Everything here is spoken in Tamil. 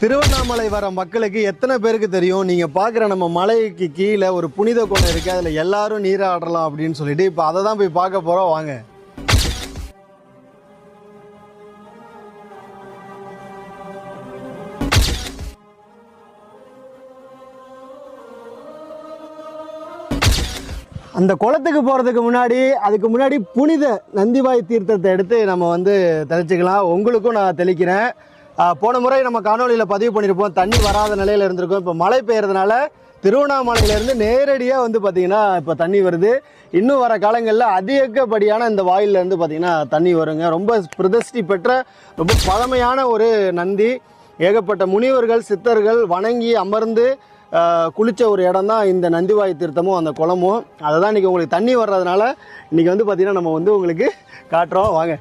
திருவண்ணாமலை வர மக்களுக்கு எத்தனை பேருக்கு தெரியும்? நீங்கள் பார்க்குற நம்ம மலைக்கு கீழே ஒரு புனித கோணம் இருக்குது அதில் எல்லாரும் நீராடலாம் அப்படின்னு சொல்லிட்டு இப்போ அதை தான் போய் பார்க்க போகிறோம் வாங்க. அந்த குளத்துக்கு போகிறதுக்கு முன்னாடி அதுக்கு முன்னாடி புனித நந்திவாய் தீர்த்தத்தை எடுத்து நம்ம வந்து தெளிச்சுக்கலாம். உங்களுக்கும் நான் தெளிக்கிறேன். போன முறை நம்ம காணொலியில் பதிவு பண்ணியிருப்போம். தண்ணி வராத நிலையில் இருந்திருக்கும். இப்போ மழை பெய்யறதுனால திருவண்ணாமலையிலேருந்து நேரடியாக வந்து பார்த்திங்கன்னா இப்போ தண்ணி வருது. இன்னும் வர காலங்களில் அதிகப்படியான இந்த வாயிலிருந்து பார்த்திங்கன்னா தண்ணி வருங்க. ரொம்ப பிரதிஷ்டி பெற்ற ரொம்ப பழமையான ஒரு நந்தி. ஏகப்பட்ட முனிவர்கள் சித்தர்கள் வணங்கி அமர்ந்து குளித்த குளிச்ச ஒரு இடம் தான் இந்த நந்திவாய் தீர்த்தமும் அந்த குளமும். அதை தான் இன்றைக்கி உங்களுக்கு தண்ணி வர்றதுனால இன்றைக்கி வந்து பார்த்திங்கன்னா நம்ம வந்து உங்களுக்கு காட்டுறோம். வாங்க.